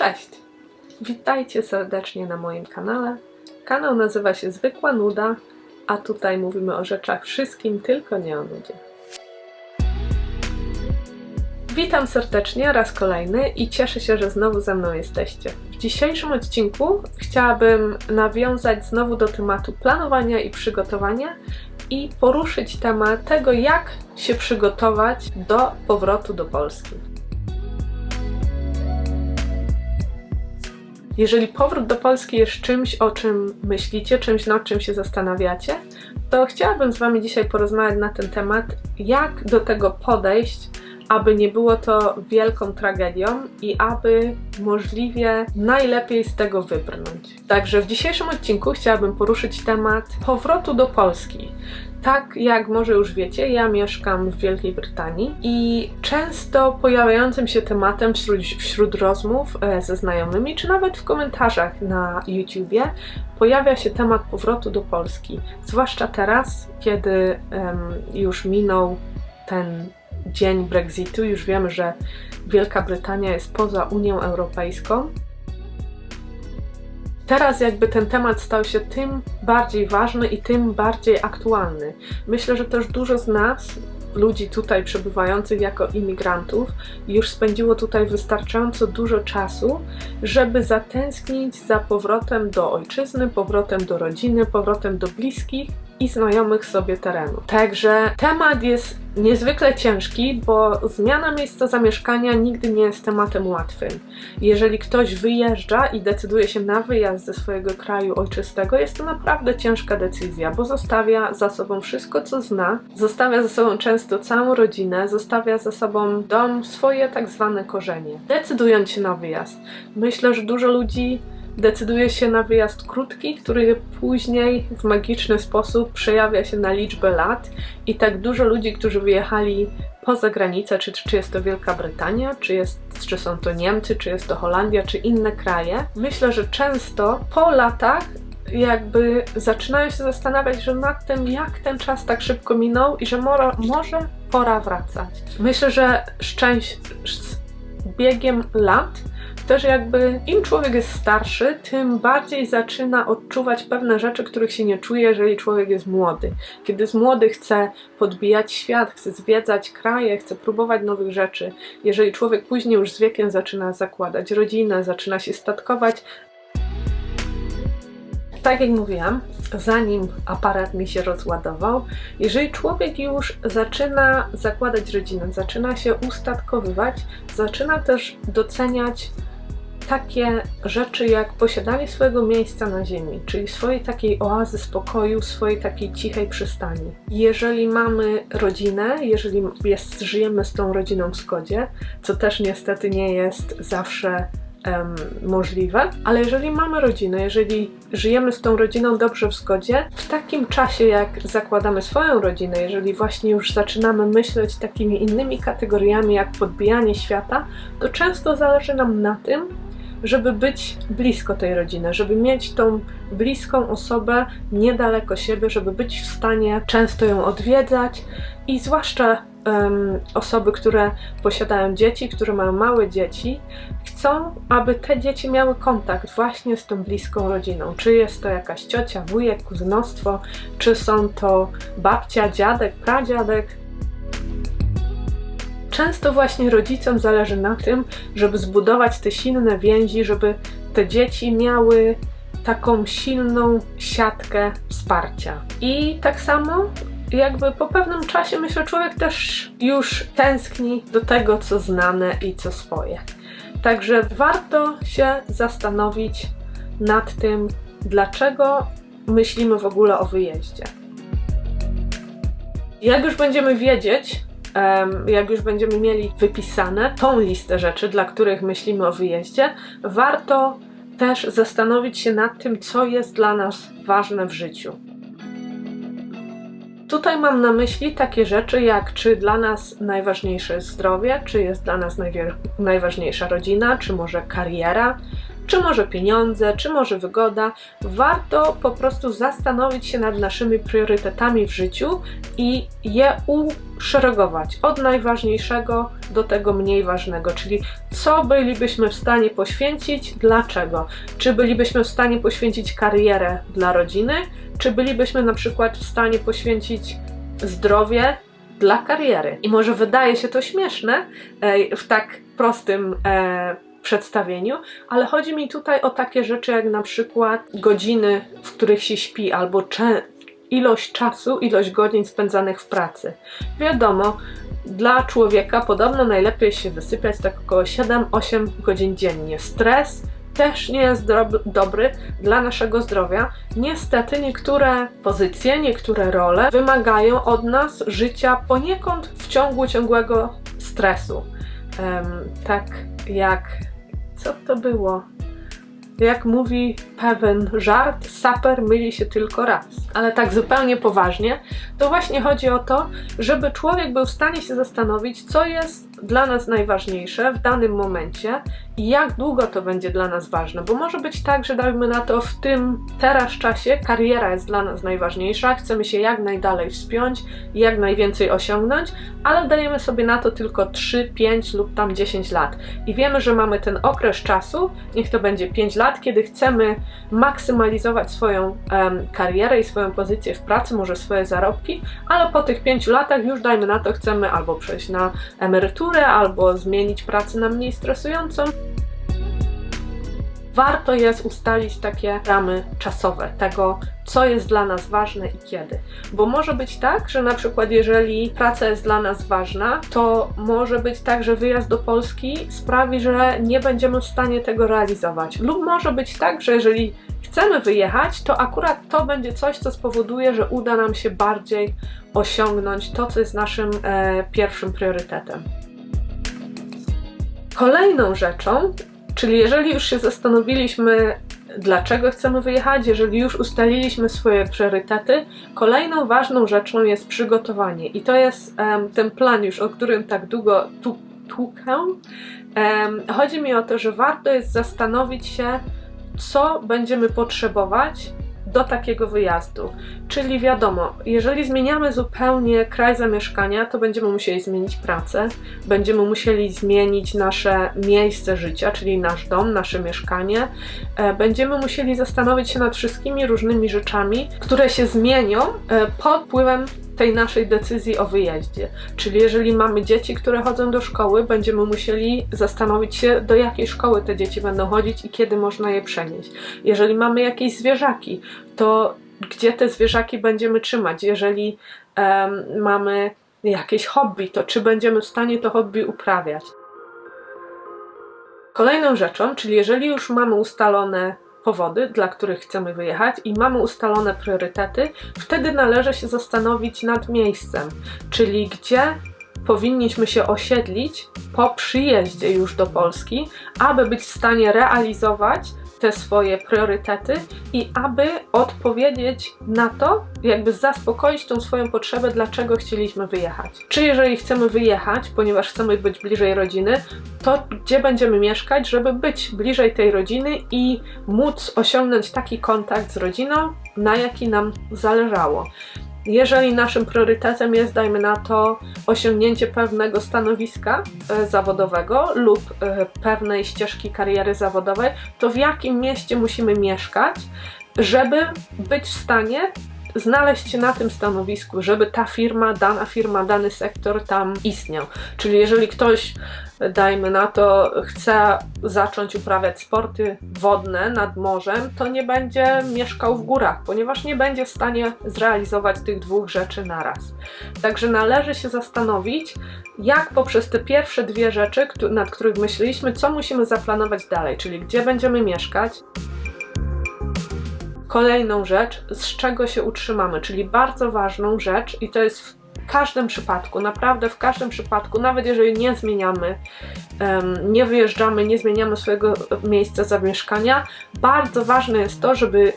Cześć! Witajcie serdecznie na moim kanale. Kanał nazywa się Zwykła Nuda, a tutaj mówimy o rzeczach wszystkim, tylko nie o nudzie. Witam serdecznie raz kolejny i cieszę się, że znowu ze mną jesteście. W dzisiejszym odcinku chciałabym nawiązać znowu do tematu planowania i przygotowania i poruszyć temat tego, jak się przygotować do powrotu do Polski. Jeżeli powrót do Polski jest czymś, o czym myślicie, czymś, nad czym się zastanawiacie, to chciałabym z Wami dzisiaj porozmawiać na ten temat, jak do tego podejść, aby nie było to wielką tragedią i aby możliwie najlepiej z tego wybrnąć. Także w dzisiejszym odcinku chciałabym poruszyć temat powrotu do Polski. Tak jak może już wiecie, ja mieszkam w Wielkiej Brytanii i często pojawiającym się tematem wśród, wśród rozmów e, ze znajomymi, czy nawet w komentarzach na YouTubie, pojawia się temat powrotu do Polski. Zwłaszcza teraz, kiedy um, już minął ten dzień Brexitu, już wiemy, że Wielka Brytania jest poza Unią Europejską. Teraz jakby ten temat stał się tym bardziej ważny i tym bardziej aktualny. Myślę, że też dużo z nas, ludzi tutaj przebywających jako imigrantów, już spędziło tutaj wystarczająco dużo czasu, żeby zatęsknić za powrotem do ojczyzny, powrotem do rodziny, powrotem do bliskich i znajomych sobie terenu. Także temat jest niezwykle ciężki, bo zmiana miejsca zamieszkania nigdy nie jest tematem łatwym. Jeżeli ktoś wyjeżdża i decyduje się na wyjazd ze swojego kraju ojczystego, jest to naprawdę ciężka decyzja, bo zostawia za sobą wszystko, co zna, zostawia za sobą często całą rodzinę, zostawia za sobą dom, swoje tak zwane korzenie. Decydując się na wyjazd, myślę, że dużo ludzi decyduje się na wyjazd krótki, który później w magiczny sposób przejawia się na liczbę lat i tak dużo ludzi, którzy wyjechali poza granicę, czy, czy jest to Wielka Brytania, czy, jest, czy są to Niemcy, czy jest to Holandia, czy inne kraje, myślę, że często po latach jakby zaczynają się zastanawiać, że nad tym, jak ten czas tak szybko minął i że mora, może pora wracać. Myślę, że szczęść z biegiem lat też jakby im człowiek jest starszy, tym bardziej zaczyna odczuwać pewne rzeczy, których się nie czuje, jeżeli człowiek jest młody. Kiedy jest młody, chce podbijać świat, chce zwiedzać kraje, chce próbować nowych rzeczy. Jeżeli człowiek później już z wiekiem zaczyna zakładać rodzinę, zaczyna się statkować, tak jak mówiłam, zanim aparat mi się rozładował, jeżeli człowiek już zaczyna zakładać rodzinę, zaczyna się ustatkowywać, zaczyna też doceniać takie rzeczy jak posiadanie swojego miejsca na ziemi, czyli swojej takiej oazy spokoju, swojej takiej cichej przystani. Jeżeli mamy rodzinę, jeżeli jest, żyjemy z tą rodziną w zgodzie, co też niestety nie jest zawsze um, możliwe, ale jeżeli mamy rodzinę, jeżeli żyjemy z tą rodziną dobrze w zgodzie, w takim czasie jak zakładamy swoją rodzinę, jeżeli właśnie już zaczynamy myśleć takimi innymi kategoriami jak podbijanie świata, to często zależy nam na tym, żeby być blisko tej rodziny, żeby mieć tą bliską osobę niedaleko siebie, żeby być w stanie często ją odwiedzać i zwłaszcza um, osoby, które posiadają dzieci, które mają małe dzieci, chcą, aby te dzieci miały kontakt właśnie z tą bliską rodziną. Czy jest to jakaś ciocia, wujek, kuzynostwo, czy są to babcia, dziadek, pradziadek, często właśnie rodzicom zależy na tym, żeby zbudować te silne więzi, żeby te dzieci miały taką silną siatkę wsparcia. I tak samo jakby po pewnym czasie myślę, człowiek też już tęskni do tego, co znane i co swoje. Także warto się zastanowić nad tym, dlaczego myślimy w ogóle o wyjeździe. Jak już będziemy wiedzieć, jak już będziemy mieli wypisane tą listę rzeczy, dla których myślimy o wyjeździe, warto też zastanowić się nad tym, co jest dla nas ważne w życiu. Tutaj mam na myśli takie rzeczy, jak czy dla nas najważniejsze jest zdrowie, czy jest dla nas najważniejsza rodzina, czy może kariera, czy może pieniądze, czy może wygoda, warto po prostu zastanowić się nad naszymi priorytetami w życiu i je uszeregować od najważniejszego do tego mniej ważnego, czyli co bylibyśmy w stanie poświęcić, dlaczego. Czy bylibyśmy w stanie poświęcić karierę dla rodziny, czy bylibyśmy na przykład w stanie poświęcić zdrowie dla kariery. I może wydaje się to śmieszne w tak prostym e, przedstawieniu, ale chodzi mi tutaj o takie rzeczy jak na przykład godziny, w których się śpi, albo ilość czasu, ilość godzin spędzanych w pracy. Wiadomo, dla człowieka podobno najlepiej się wysypiać tak około 7-8 godzin dziennie. Stres też nie jest dobry dla naszego zdrowia. Niestety niektóre pozycje, niektóre role wymagają od nas życia poniekąd w ciągu ciągłego stresu. Um, tak jak co to było? Jak mówi pewien żart, saper myli się tylko raz. Ale tak zupełnie poważnie, to właśnie chodzi o to, żeby człowiek był w stanie się zastanowić, co jest dla nas najważniejsze w danym momencie i jak długo to będzie dla nas ważne. Bo może być tak, że dajmy na to w tym teraz czasie kariera jest dla nas najważniejsza, chcemy się jak najdalej wspiąć jak najwięcej osiągnąć, ale dajemy sobie na to tylko 3, 5 lub tam 10 lat. I wiemy, że mamy ten okres czasu, niech to będzie 5 lat, kiedy chcemy maksymalizować swoją karierę i swoją pozycję w pracy, może swoje zarobki, ale po tych 5 latach już dajmy na to chcemy albo przejść na emeryturę, albo zmienić pracę na mniej stresującą warto jest ustalić takie ramy czasowe tego, co jest dla nas ważne i kiedy. Bo może być tak, że na przykład jeżeli praca jest dla nas ważna, to może być tak, że wyjazd do Polski sprawi, że nie będziemy w stanie tego realizować. Lub może być tak, że jeżeli chcemy wyjechać, to akurat to będzie coś, co spowoduje, że uda nam się bardziej osiągnąć to, co jest naszym e, pierwszym priorytetem. Kolejną rzeczą Czyli jeżeli już się zastanowiliśmy, dlaczego chcemy wyjechać, jeżeli już ustaliliśmy swoje priorytety, kolejną ważną rzeczą jest przygotowanie. I to jest um, ten plan już, o którym tak długo tu, tłukę. Um, chodzi mi o to, że warto jest zastanowić się, co będziemy potrzebować do takiego wyjazdu. Czyli wiadomo, jeżeli zmieniamy zupełnie kraj zamieszkania, to będziemy musieli zmienić pracę, będziemy musieli zmienić nasze miejsce życia, czyli nasz dom, nasze mieszkanie. E, będziemy musieli zastanowić się nad wszystkimi różnymi rzeczami, które się zmienią e, pod wpływem tej naszej decyzji o wyjeździe. Czyli jeżeli mamy dzieci, które chodzą do szkoły, będziemy musieli zastanowić się, do jakiej szkoły te dzieci będą chodzić i kiedy można je przenieść. Jeżeli mamy jakieś zwierzaki, to gdzie te zwierzaki będziemy trzymać? Jeżeli um, mamy jakieś hobby, to czy będziemy w stanie to hobby uprawiać? Kolejną rzeczą, czyli jeżeli już mamy ustalone powody, dla których chcemy wyjechać i mamy ustalone priorytety, wtedy należy się zastanowić nad miejscem, czyli gdzie powinniśmy się osiedlić po przyjeździe już do Polski, aby być w stanie realizować te swoje priorytety i aby odpowiedzieć na to, jakby zaspokoić tą swoją potrzebę, dlaczego chcieliśmy wyjechać. Czy jeżeli chcemy wyjechać, ponieważ chcemy być bliżej rodziny, to gdzie będziemy mieszkać, żeby być bliżej tej rodziny i móc osiągnąć taki kontakt z rodziną, na jaki nam zależało. Jeżeli naszym priorytetem jest, dajmy na to, osiągnięcie pewnego stanowiska e, zawodowego lub e, pewnej ścieżki kariery zawodowej, to w jakim mieście musimy mieszkać, żeby być w stanie znaleźć się na tym stanowisku, żeby ta firma, dana firma, dany sektor tam istniał. Czyli jeżeli ktoś, dajmy na to, chce zacząć uprawiać sporty wodne nad morzem, to nie będzie mieszkał w górach, ponieważ nie będzie w stanie zrealizować tych dwóch rzeczy naraz. Także należy się zastanowić, jak poprzez te pierwsze dwie rzeczy, nad których myśleliśmy, co musimy zaplanować dalej, czyli gdzie będziemy mieszkać, kolejną rzecz, z czego się utrzymamy, czyli bardzo ważną rzecz, i to jest każdym przypadku, naprawdę w każdym przypadku, nawet jeżeli nie zmieniamy, nie wyjeżdżamy, nie zmieniamy swojego miejsca zamieszkania, bardzo ważne jest to, żeby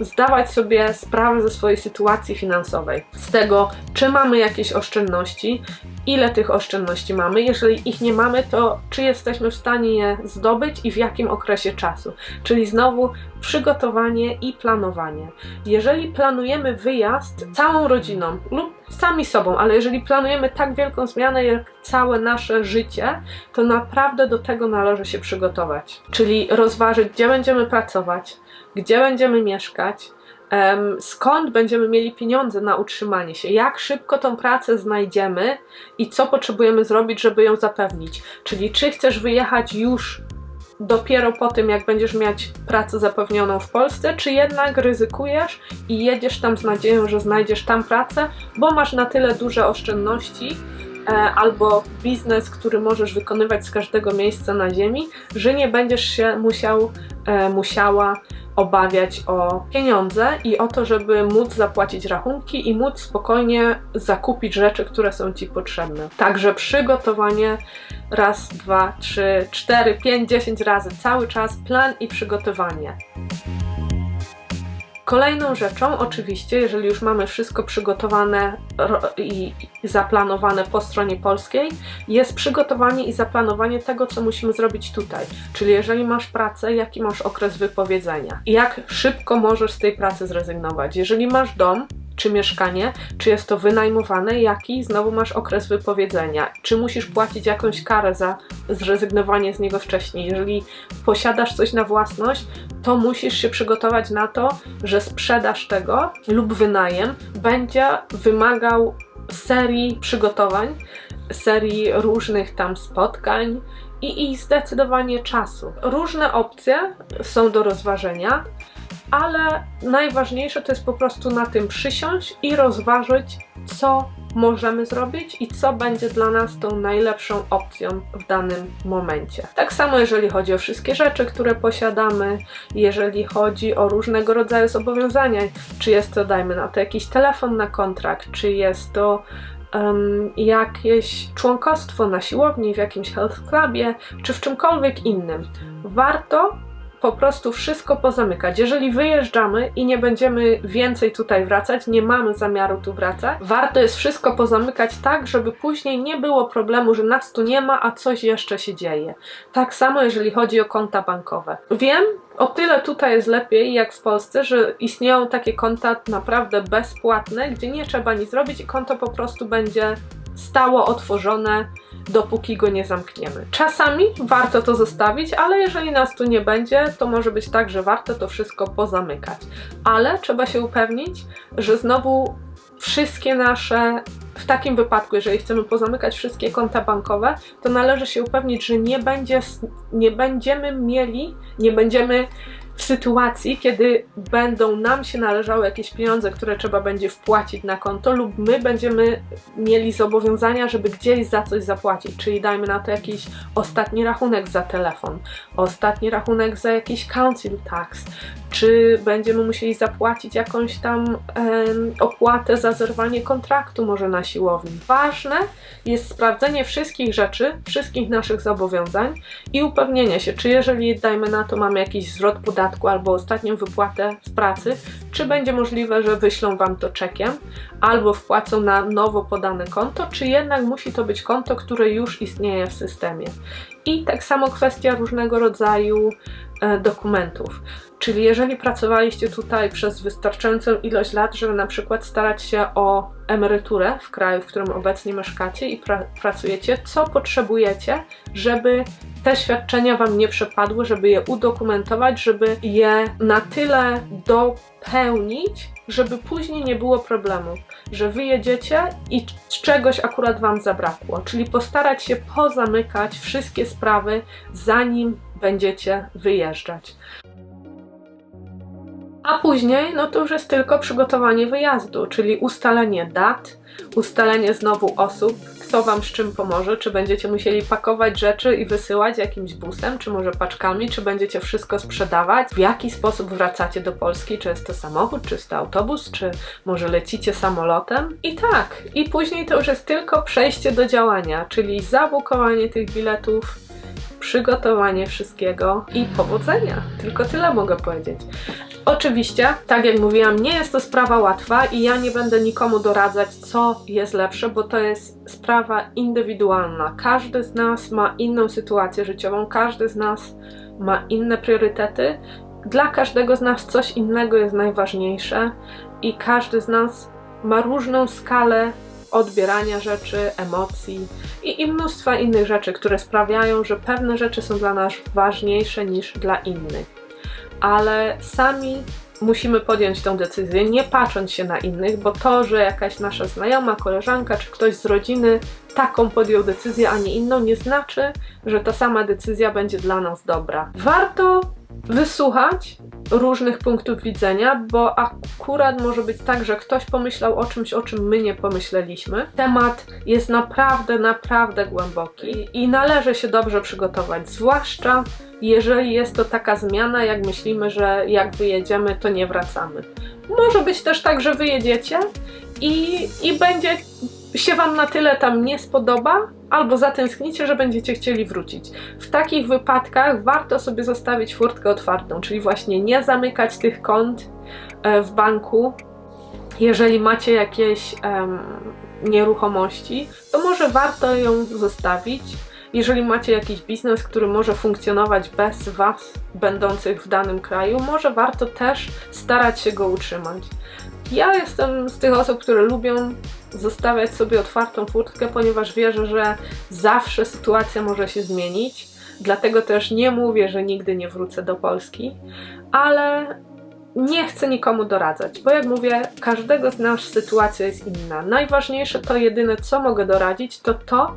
zdawać sobie sprawę ze swojej sytuacji finansowej, z tego, czy mamy jakieś oszczędności, ile tych oszczędności mamy. Jeżeli ich nie mamy, to czy jesteśmy w stanie je zdobyć i w jakim okresie czasu. Czyli znowu przygotowanie i planowanie. Jeżeli planujemy wyjazd całą rodziną lub sami sobą, ale jeżeli planujemy tak wielką zmianę jak całe nasze życie, to naprawdę do tego należy się przygotować. Czyli rozważyć, gdzie będziemy pracować, gdzie będziemy mieszkać, skąd będziemy mieli pieniądze na utrzymanie się, jak szybko tą pracę znajdziemy i co potrzebujemy zrobić, żeby ją zapewnić. Czyli czy chcesz wyjechać już dopiero po tym, jak będziesz mieć pracę zapewnioną w Polsce, czy jednak ryzykujesz i jedziesz tam z nadzieją, że znajdziesz tam pracę, bo masz na tyle duże oszczędności albo biznes, który możesz wykonywać z każdego miejsca na ziemi, że nie będziesz się musiał, e, musiała obawiać o pieniądze i o to, żeby móc zapłacić rachunki i móc spokojnie zakupić rzeczy, które są Ci potrzebne. Także przygotowanie raz, dwa, trzy, cztery, pięć, dziesięć razy, cały czas plan i przygotowanie. Kolejną rzeczą, oczywiście, jeżeli już mamy wszystko przygotowane i zaplanowane po stronie polskiej, jest przygotowanie i zaplanowanie tego, co musimy zrobić tutaj. Czyli jeżeli masz pracę, jaki masz okres wypowiedzenia, jak szybko możesz z tej pracy zrezygnować. Jeżeli masz dom, czy mieszkanie, czy jest to wynajmowane, jaki znowu masz okres wypowiedzenia, czy musisz płacić jakąś karę za zrezygnowanie z niego wcześniej. Jeżeli posiadasz coś na własność, to musisz się przygotować na to, że sprzedaż tego lub wynajem będzie wymagał serii przygotowań, serii różnych tam spotkań i, i zdecydowanie czasu. Różne opcje są do rozważenia, ale najważniejsze to jest po prostu na tym przysiąść i rozważyć, co możemy zrobić i co będzie dla nas tą najlepszą opcją w danym momencie. Tak samo jeżeli chodzi o wszystkie rzeczy, które posiadamy, jeżeli chodzi o różnego rodzaju zobowiązania, czy jest to, dajmy na to, jakiś telefon na kontrakt, czy jest to um, jakieś członkostwo na siłowni, w jakimś health clubie, czy w czymkolwiek innym. Warto po prostu wszystko pozamykać. Jeżeli wyjeżdżamy i nie będziemy więcej tutaj wracać, nie mamy zamiaru tu wracać, warto jest wszystko pozamykać tak, żeby później nie było problemu, że nas tu nie ma, a coś jeszcze się dzieje. Tak samo jeżeli chodzi o konta bankowe. Wiem, o tyle tutaj jest lepiej jak w Polsce, że istnieją takie konta naprawdę bezpłatne, gdzie nie trzeba nic zrobić i konto po prostu będzie stało otworzone, dopóki go nie zamkniemy. Czasami warto to zostawić, ale jeżeli nas tu nie będzie, to może być tak, że warto to wszystko pozamykać. Ale trzeba się upewnić, że znowu wszystkie nasze w takim wypadku, jeżeli chcemy pozamykać wszystkie konta bankowe, to należy się upewnić, że nie, będzie, nie będziemy mieli, nie będziemy w sytuacji, kiedy będą nam się należały jakieś pieniądze, które trzeba będzie wpłacić na konto, lub my będziemy mieli zobowiązania, żeby gdzieś za coś zapłacić. Czyli dajmy na to jakiś ostatni rachunek za telefon, ostatni rachunek za jakiś council tax, czy będziemy musieli zapłacić jakąś tam em, opłatę za zerwanie kontraktu, może na siłowni. Ważne jest sprawdzenie wszystkich rzeczy, wszystkich naszych zobowiązań i upewnienie się, czy jeżeli, dajmy na to, mamy jakiś zwrot podatku albo ostatnią wypłatę z pracy, czy będzie możliwe, że wyślą Wam to czekiem albo wpłacą na nowo podane konto, czy jednak musi to być konto, które już istnieje w systemie. I tak samo kwestia różnego rodzaju dokumentów. Czyli jeżeli pracowaliście tutaj przez wystarczającą ilość lat, żeby na przykład starać się o emeryturę w kraju, w którym obecnie mieszkacie i pra pracujecie, co potrzebujecie, żeby te świadczenia Wam nie przepadły, żeby je udokumentować, żeby je na tyle dopełnić, żeby później nie było problemów, że wyjedziecie i czegoś akurat Wam zabrakło. Czyli postarać się pozamykać wszystkie sprawy, zanim będziecie wyjeżdżać. A później, no to już jest tylko przygotowanie wyjazdu, czyli ustalenie dat, ustalenie znowu osób, kto Wam z czym pomoże, czy będziecie musieli pakować rzeczy i wysyłać jakimś busem, czy może paczkami, czy będziecie wszystko sprzedawać, w jaki sposób wracacie do Polski, czy jest to samochód, czy jest to autobus, czy może lecicie samolotem. I tak, i później to już jest tylko przejście do działania, czyli zabukowanie tych biletów, przygotowanie wszystkiego i powodzenia. Tylko tyle mogę powiedzieć. Oczywiście, tak jak mówiłam, nie jest to sprawa łatwa i ja nie będę nikomu doradzać, co jest lepsze, bo to jest sprawa indywidualna. Każdy z nas ma inną sytuację życiową, każdy z nas ma inne priorytety. Dla każdego z nas coś innego jest najważniejsze i każdy z nas ma różną skalę odbierania rzeczy, emocji i, i mnóstwa innych rzeczy, które sprawiają, że pewne rzeczy są dla nas ważniejsze niż dla innych. Ale sami musimy podjąć tę decyzję, nie patrząc się na innych, bo to, że jakaś nasza znajoma, koleżanka czy ktoś z rodziny taką podjął decyzję, a nie inną, nie znaczy, że ta sama decyzja będzie dla nas dobra. Warto wysłuchać różnych punktów widzenia, bo akurat może być tak, że ktoś pomyślał o czymś, o czym my nie pomyśleliśmy. Temat jest naprawdę, naprawdę głęboki i należy się dobrze przygotować, zwłaszcza jeżeli jest to taka zmiana, jak myślimy, że jak wyjedziemy, to nie wracamy. Może być też tak, że wyjedziecie i, i będzie się Wam na tyle tam nie spodoba, albo zatęsknicie, że będziecie chcieli wrócić. W takich wypadkach warto sobie zostawić furtkę otwartą, czyli właśnie nie zamykać tych kont e, w banku. Jeżeli macie jakieś um, nieruchomości, to może warto ją zostawić. Jeżeli macie jakiś biznes, który może funkcjonować bez Was, będących w danym kraju, może warto też starać się go utrzymać. Ja jestem z tych osób, które lubią zostawiać sobie otwartą furtkę, ponieważ wierzę, że zawsze sytuacja może się zmienić. Dlatego też nie mówię, że nigdy nie wrócę do Polski, ale nie chcę nikomu doradzać, bo jak mówię, każdego z nas sytuacja jest inna. Najważniejsze to jedyne, co mogę doradzić, to to,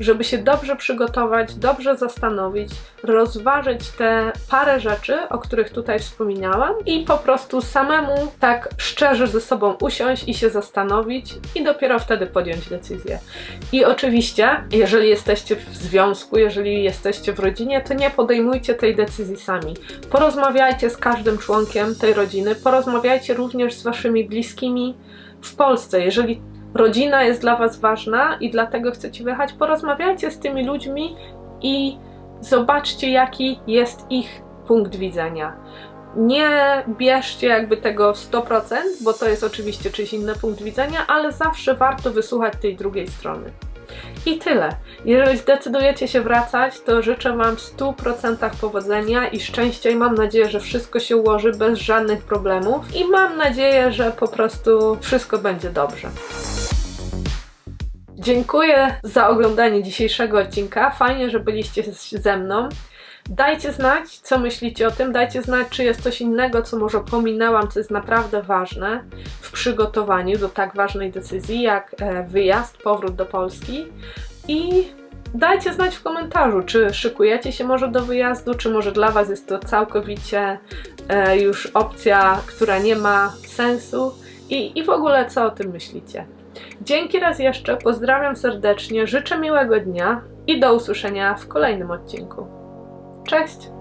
żeby się dobrze przygotować, dobrze zastanowić, rozważyć te parę rzeczy, o których tutaj wspominałam i po prostu samemu tak szczerze ze sobą usiąść i się zastanowić i dopiero wtedy podjąć decyzję. I oczywiście, jeżeli jesteście w związku, jeżeli jesteście w rodzinie, to nie podejmujcie tej decyzji sami. Porozmawiajcie z każdym członkiem tej rodziny, porozmawiajcie również z waszymi bliskimi w Polsce. Jeżeli rodzina jest dla Was ważna i dlatego chcecie wyjechać, porozmawiajcie z tymi ludźmi i zobaczcie, jaki jest ich punkt widzenia. Nie bierzcie jakby tego 100%, bo to jest oczywiście czyjś inny punkt widzenia, ale zawsze warto wysłuchać tej drugiej strony. I tyle. Jeżeli zdecydujecie się wracać, to życzę Wam w 100% powodzenia i szczęścia i mam nadzieję, że wszystko się ułoży bez żadnych problemów i mam nadzieję, że po prostu wszystko będzie dobrze. Dziękuję za oglądanie dzisiejszego odcinka. Fajnie, że byliście ze mną. Dajcie znać, co myślicie o tym. Dajcie znać, czy jest coś innego, co może pominęłam, co jest naprawdę ważne w przygotowaniu do tak ważnej decyzji, jak e, wyjazd, powrót do Polski. I dajcie znać w komentarzu, czy szykujecie się może do wyjazdu, czy może dla Was jest to całkowicie e, już opcja, która nie ma sensu. I, I w ogóle, co o tym myślicie? Dzięki raz jeszcze, pozdrawiam serdecznie, życzę miłego dnia i do usłyszenia w kolejnym odcinku. Cześć!